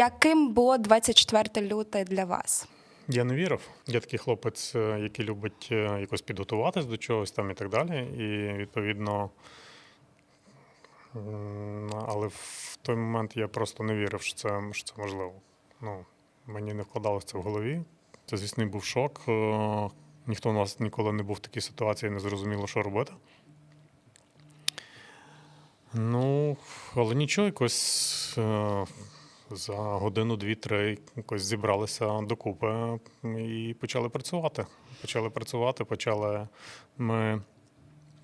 Яким було 24 люте для вас? Я не вірив. Я такий хлопець, е, який любить е, якось підготуватись до чогось там і так далі. І відповідно. Але в той момент я просто не вірив, що це, що це можливо. Ну, мені не вкладалося це в голові. Це, звісно, був шок. Е, Ніхто у нас ніколи не був в такій ситуації, не зрозуміло, що робити. Ну, але нічого, якось за годину, дві-три якось зібралися докупи і почали працювати. Почали працювати, почали ми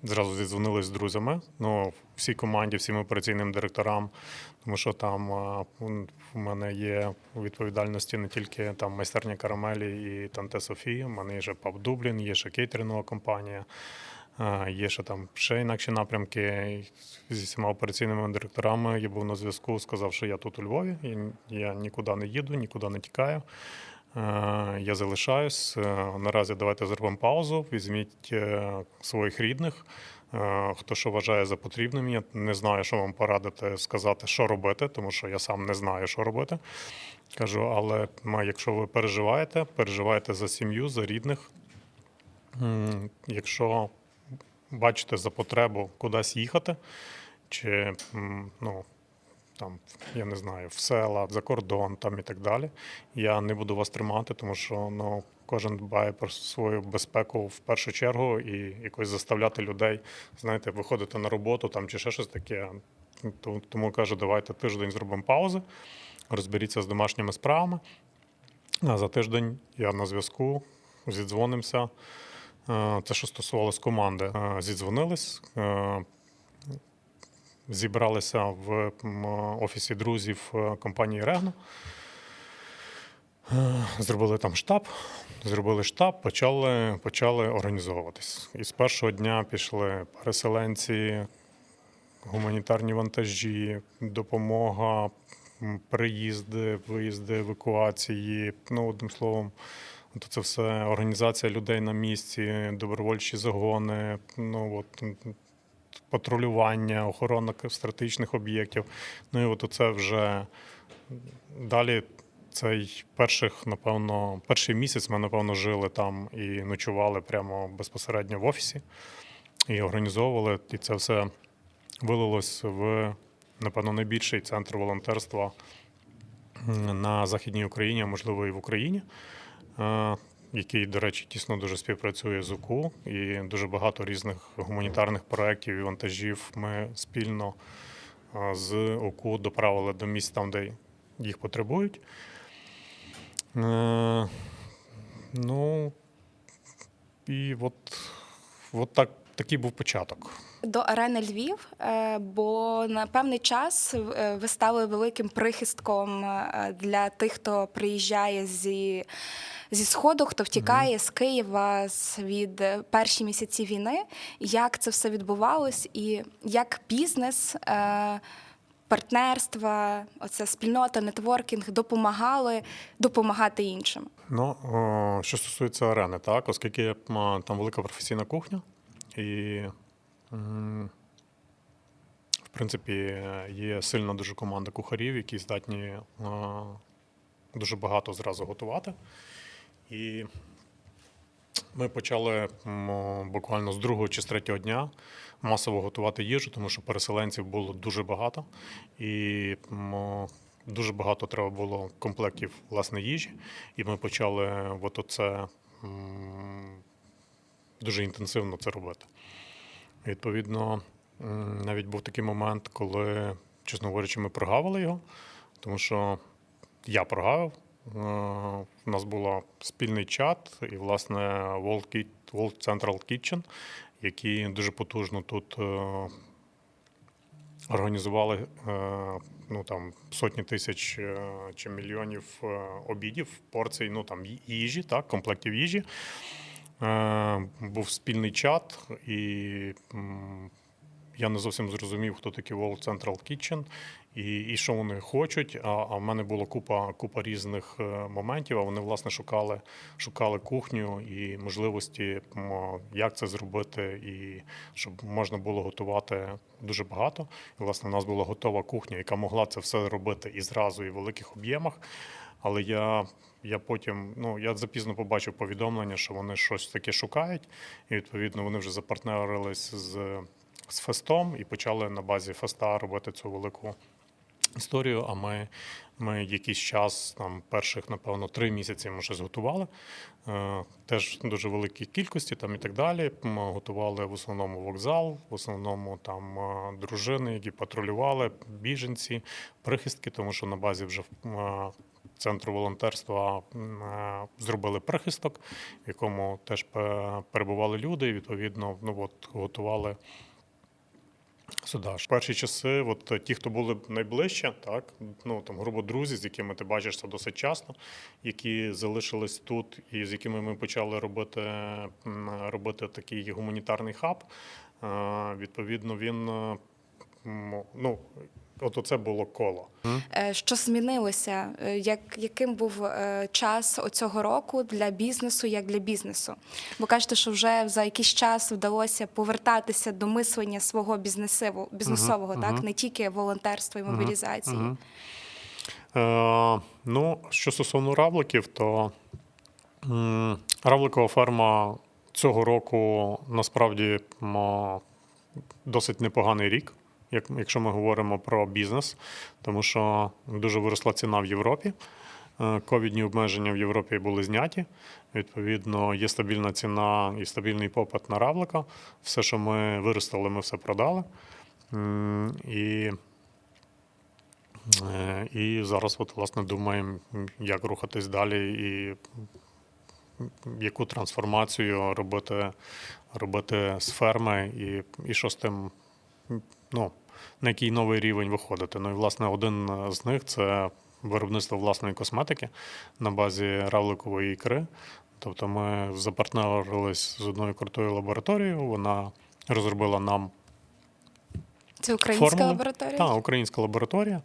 зразу зідзвонилися з друзями. Ну, всій команді, всім операційним директорам, тому що там у мене є відповідальності не тільки там майстерня карамелі і Танте Софія, у мене є ще паб Дублін, є ще кейтерингова компанія. Є ще там ще інакші напрямки. Зі всіма операційними директорами я був на зв'язку, сказав, що я тут у Львові, я нікуди не їду, нікуди не тікаю. Е, Я залишаюсь. Е, Наразі давайте зробимо паузу. Візьміть е, своїх рідних. Хто що вважає за потрібним, я не знаю, що вам порадити, сказати, що робити, тому що я сам не знаю, що робити. Кажу, але якщо ви переживаєте, переживайте за сім'ю, за рідних. Якщо бачите за потребу кудись їхати, чи ну, там, я не знаю, в села, за кордон там і так далі, я не буду вас тримати, тому що ну, кожен дбає про свою безпеку в першу чергу і якось заставляти людей, знаєте, виходити на роботу там чи ще щось таке. Тому- кажу, давайте тиждень зробимо паузи, розберіться з домашніми справами. А за тиждень я на зв'язку, зідзвонимося. Е, Це що стосувалось команди. Е, Зідзвонились, е, зібралися в офісі друзів компанії Регно. Зробили там штаб, зробили штаб, почали, почали організовуватись. І з першого дня пішли переселенці, гуманітарні вантажі, допомога, приїзди, виїзди, евакуації. Ну, одним словом, то це все організація людей на місці, добровольчі загони, ну от патрулювання, охорона стратегічних об'єктів. Ну і от це вже далі. Цей перших, напевно, перший місяць ми, напевно, жили там і ночували прямо безпосередньо в офісі і організовували. І це все вилилось в, напевно, найбільший центр волонтерства на Західній Україні, а можливо, і в Україні, який, до речі, тісно дуже співпрацює з УКУ, і дуже багато різних гуманітарних проєктів і вантажів ми спільно з УКУ доправили до місць там, де їх потребують. Е, Ну, і от, от так, такий був початок. До арени Львів, е, бо на певний час е, ви стали великим прихистком е, для тих, хто приїжджає зі, зі сходу, хто втікає з Києва від перші місяці війни. Як це все відбувалось, і як бізнес, партнерства, оця спільнота, нетворкінг допомагали допомагати іншим. Ну, що стосується арени, так, оскільки там велика професійна кухня, і, в принципі, є сильна дуже команда кухарів, які здатні е, дуже багато зразу готувати. І ми почали буквально з другого чи з третього дня масово готувати їжу, тому що переселенців було дуже багато. І дуже багато треба було комплектів власне їжі. І ми почали от оце дуже інтенсивно це робити. Відповідно, навіть був такий момент, коли, чесно говорячи, ми прогавили його, тому що я прогавив. Е, У нас був спільний чат і, власне, World, Central Kitchen, які дуже потужно тут е, організували е, ну, там, сотні тисяч е, чи мільйонів е, обідів, порцій, ну, там, їжі, так, комплектів їжі. Був спільний чат, і я не зовсім зрозумів, хто такі World Central Kitchen і, і що вони хочуть. А, а в мене було купа, купа різних е, моментів. А вони власне шукали, шукали кухню і можливості, як це зробити, і щоб можна було готувати дуже багато. І власне в нас була готова кухня, яка могла це все робити і зразу, і в великих об'ємах. Але я, я потім, ну я запізно побачив повідомлення, що вони щось таке шукають, і відповідно вони вже запартнерились з, з фестом і почали на базі феста робити цю велику історію. А ми, ми якийсь час, там перших, напевно, три місяці ми щось готували. Е, Теж дуже великій кількості там і так далі. Ми готували в основному вокзал, в основному там е, дружини, які патрулювали, біженці, прихистки, тому що на базі вже е, центру волонтерства е, зробили прихисток, в якому теж перебували люди, і відповідно ну, от, готували сюди. В перші часи, от ті, хто були найближче, так ну там грубо друзі, з якими ти бачишся досить часто, які залишились тут, і з якими ми почали робити, робити такий гуманітарний хаб. е, Відповідно, він ну. От оце було коло. Е, Що змінилося? Е, Як, яким був е, час оцього року для бізнесу, як для бізнесу? Бо кажете, що вже за якийсь час вдалося повертатися до мислення свого бізнесового, бізнесового так? не тільки волонтерства і мобілізації. Е, ну, що стосовно равликів, то м, равликова ферма цього року насправді м, досить непоганий рік, як, якщо ми говоримо про бізнес, тому що дуже виросла ціна в Європі. Е, Ковідні обмеження в Європі були зняті. Відповідно, є стабільна ціна і стабільний попит на равлика. Все, що ми виростили, ми все продали. І Е, І зараз, от, власне, думаємо, як рухатись далі і яку трансформацію робити, робити з ферми, і, і що з тим, ну, на який новий рівень виходити. Ну і власне один з них це виробництво власної косметики на базі равликової ікри. Тобто ми запартнерились з одною крутою лабораторією. Вона розробила нам Це українська формули. лабораторія? Так, українська лабораторія.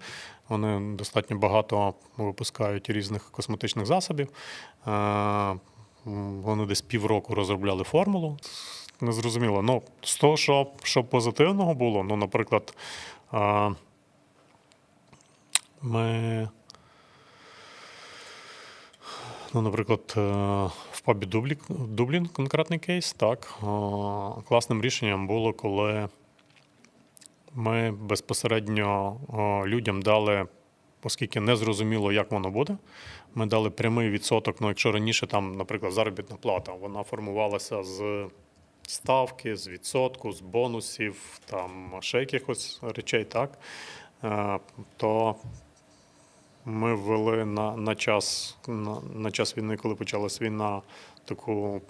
Вони достатньо багато випускають різних косметичних засобів. Е, Вони десь півроку розробляли формулу. Незрозуміло. Ну, з того, що, що позитивного було, ну, наприклад, е, ми. Ну, наприклад, е, в пабі Дублі, Дублін конкретний кейс, так. е, Класним рішенням було, коли ми безпосередньо о, людям дали, оскільки не зрозуміло, як воно буде. Ми дали прямий відсоток. Ну, якщо раніше там, наприклад, заробітна плата, вона формувалася з ставки, з відсотку, з бонусів, там ще якихось речей, так е, то ми ввели на, на, час, на, на час війни, коли почалась війна, таку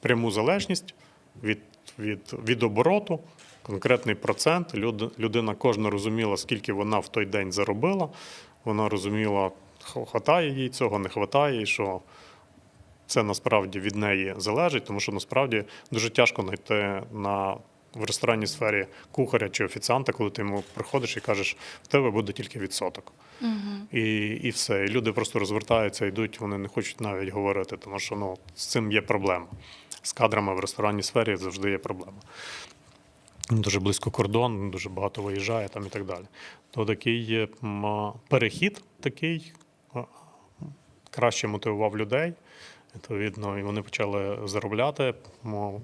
пряму залежність від, від, від обороту, конкретний процент. Люд, людина кожна розуміла, скільки вона в той день заробила. Вона розуміла, хватає їй цього, не хватає, і що це насправді від неї залежить, тому що насправді дуже тяжко знайти на. В ресторанній сфері кухаря чи офіціанта, коли ти йому приходиш і кажеш, в тебе буде тільки відсоток. І, і все. І люди просто розвертаються, йдуть, вони не хочуть навіть говорити, тому що ну, з цим є проблема. З кадрами в ресторанній сфері завжди є проблема. Дуже близько кордон, дуже багато виїжджає там і так далі. То такий перехід такий краще мотивував людей. Відповідно, і вони почали заробляти,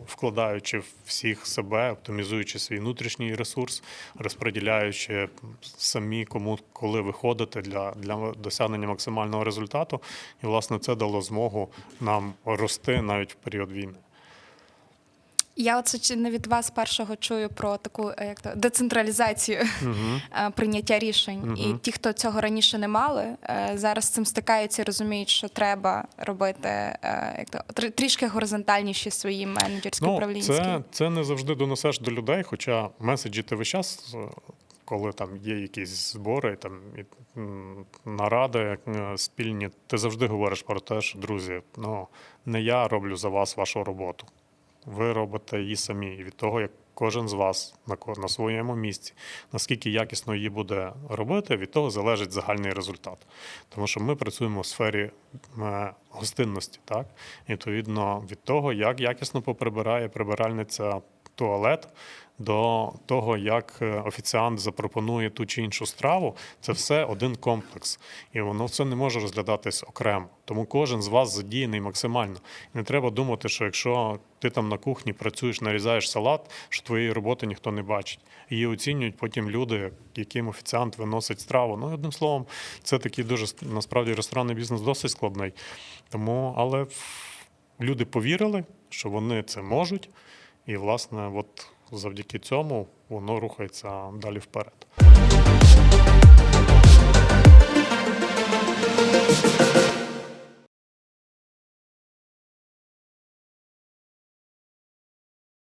вкладаючи всіх себе, оптимізуючи свій внутрішній ресурс, розподіляючи самі кому коли виходити для, для досягнення максимального результату. І, власне, це дало змогу нам рости навіть в період війни. Я оце не від вас першого чую про таку е, як то децентралізацію е, прийняття рішень. І ті, хто цього раніше не мали, е, зараз з цим стикаються і розуміють, що треба робити як то тр- трішки горизонтальніші свої менеджерські управлінські. Ну, Це, це не завжди донесеш до людей, хоча меседжі ти весь час, коли там є якісь збори, там і, наради спільні, ти завжди говориш про те, що друзі, ну не я роблю за вас вашу роботу. Ви робите її самі. І від того, як кожен з вас на, своєму місці, наскільки якісно її буде робити, від того залежить загальний результат. Тому що ми працюємо в сфері е, гостинності, так? І відповідно від того, як якісно поприбирає прибиральниця туалет, до того, як е, офіціант запропонує ту чи іншу страву, це все один комплекс. І воно все не може розглядатись окремо. Тому кожен з вас задіяний максимально. Не треба думати, що якщо ти там на кухні працюєш, нарізаєш салат, що твоєї роботи ніхто не бачить. Її оцінюють потім люди, яким офіціант виносить страву. Ну, одним словом, це такий дуже насправді ресторанний бізнес досить складний. Тому, але люди повірили, що вони це можуть. І, власне, от завдяки цьому воно рухається далі вперед.